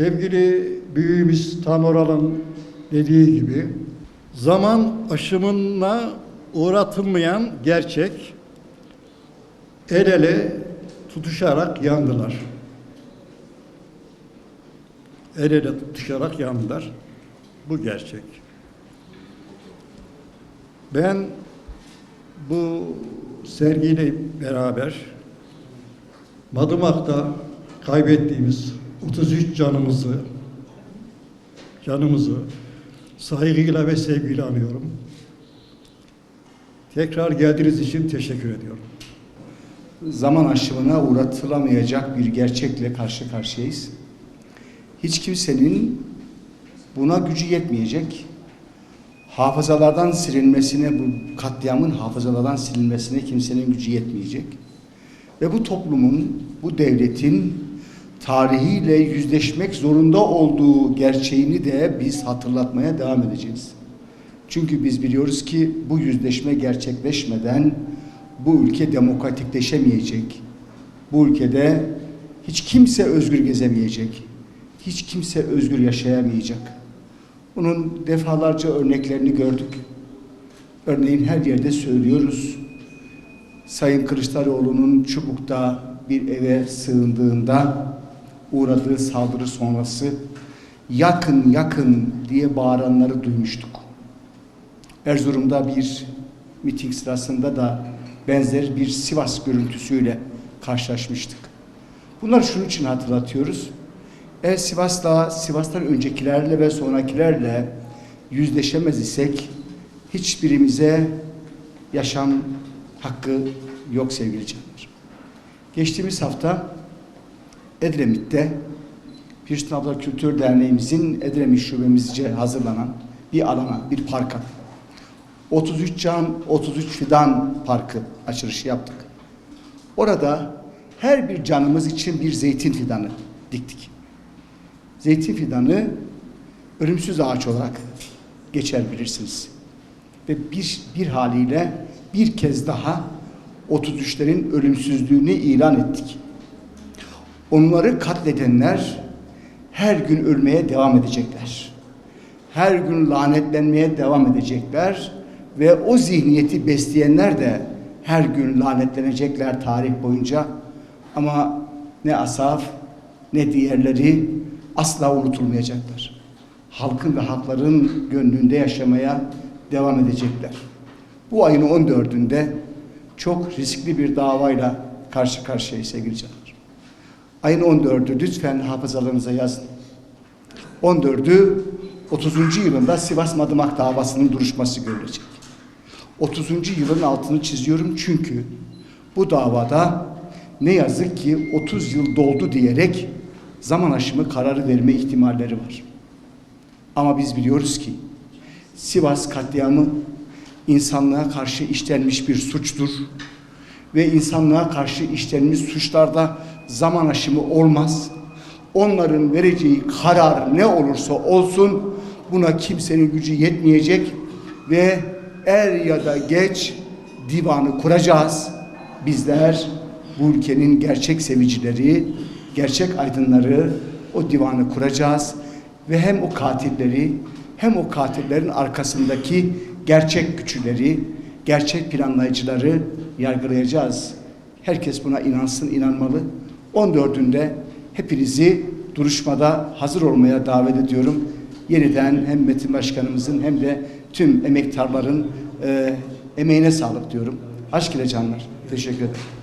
Sevgili büyüğümüz Tan Oral'ın dediği gibi zaman aşımına uğratılmayan gerçek el ele tutuşarak yandılar. El ele tutuşarak yandılar. Bu gerçek. Ben bu sergiyle beraber Madımak'ta kaybettiğimiz 33 canımızı canımızı saygıyla ve sevgiyle anıyorum. Tekrar geldiğiniz için teşekkür ediyorum. zaman aşımına uğratılamayacak bir gerçekle karşı karşıyayız. Hiç kimsenin buna gücü yetmeyecek. Hafızalardan silinmesine, bu katliamın hafızalardan silinmesine kimsenin gücü yetmeyecek. Ve bu toplumun, bu devletin tarihiyle yüzleşmek zorunda olduğu gerçeğini de biz hatırlatmaya devam edeceğiz. Çünkü biz biliyoruz ki bu yüzleşme gerçekleşmeden bu ülke demokratikleşemeyecek. Bu ülkede hiç kimse özgür gezemeyecek. Hiç kimse özgür yaşayamayacak. Bunun defalarca örneklerini gördük. Örneğin her yerde söylüyoruz. Sayın Kılıçdaroğlu'nun Çubuk'ta bir eve sığındığında uğradığı saldırı sonrası yakın yakın diye bağıranları duymuştuk. Erzurum'da bir miting sırasında da benzer bir Sivas görüntüsüyle karşılaşmıştık. Bunları şunun için hatırlatıyoruz. Eğer Sivas'la, Sivas'tan öncekilerle ve sonrakilerle yüzleşemez isek hiçbirimize yaşam hakkı yok sevgili canlar. Geçtiğimiz hafta Edremit'te Pirsin Abla Kültür Derneğimizin Edremit şubemizce hazırlanan bir alana, bir parka 33 Can 33 Fidan Parkı açılışı yaptık. Orada her bir canımız için bir zeytin fidanı diktik. Zeytin fidanı ölümsüz ağaç olarak geçer bilirsiniz. Ve bir, bir haliyle bir kez daha 33'lerin ölümsüzlüğünü ilan ettik. Onları katledenler her gün ölmeye devam edecekler. Her gün lanetlenmeye devam edecekler ve o zihniyeti besleyenler de her gün lanetlenecekler tarih boyunca. Ama ne Asaf ne diğerleri asla unutulmayacaklar. Halkın ve halkların gönlünde yaşamaya devam edecekler. Bu ayın 14'ünde çok riskli bir davayla karşı karşıyayız sevgili canlar. Ayın 14'ü lütfen hafızalarınıza yazın. 14'ü 30. yılında Sivas Madımak davasının duruşması görülecek. 30. yılın altını çiziyorum çünkü bu davada ne yazık ki 30 yıl doldu diyerek zaman aşımı kararı verme ihtimalleri var. Ama biz biliyoruz ki Sivas katliamı insanlığa karşı işlenmiş bir suçtur ve insanlığa karşı işlenmiş suçlarda zaman aşımı olmaz. Onların vereceği karar ne olursa olsun buna kimsenin gücü yetmeyecek ve er ya da geç divanı kuracağız. Bizler bu ülkenin gerçek sevicileri, gerçek aydınları o divanı kuracağız ve hem o katilleri hem o katillerin arkasındaki gerçek güçleri, gerçek planlayıcıları yargılayacağız. Herkes buna inansın, inanmalı. 14'ünde hepinizi duruşmada hazır olmaya davet ediyorum. Yeniden hem Metin Başkanımızın hem de tüm emektarların e, emeğine sağlık diyorum. Aşk ile canlar. Teşekkür ederim.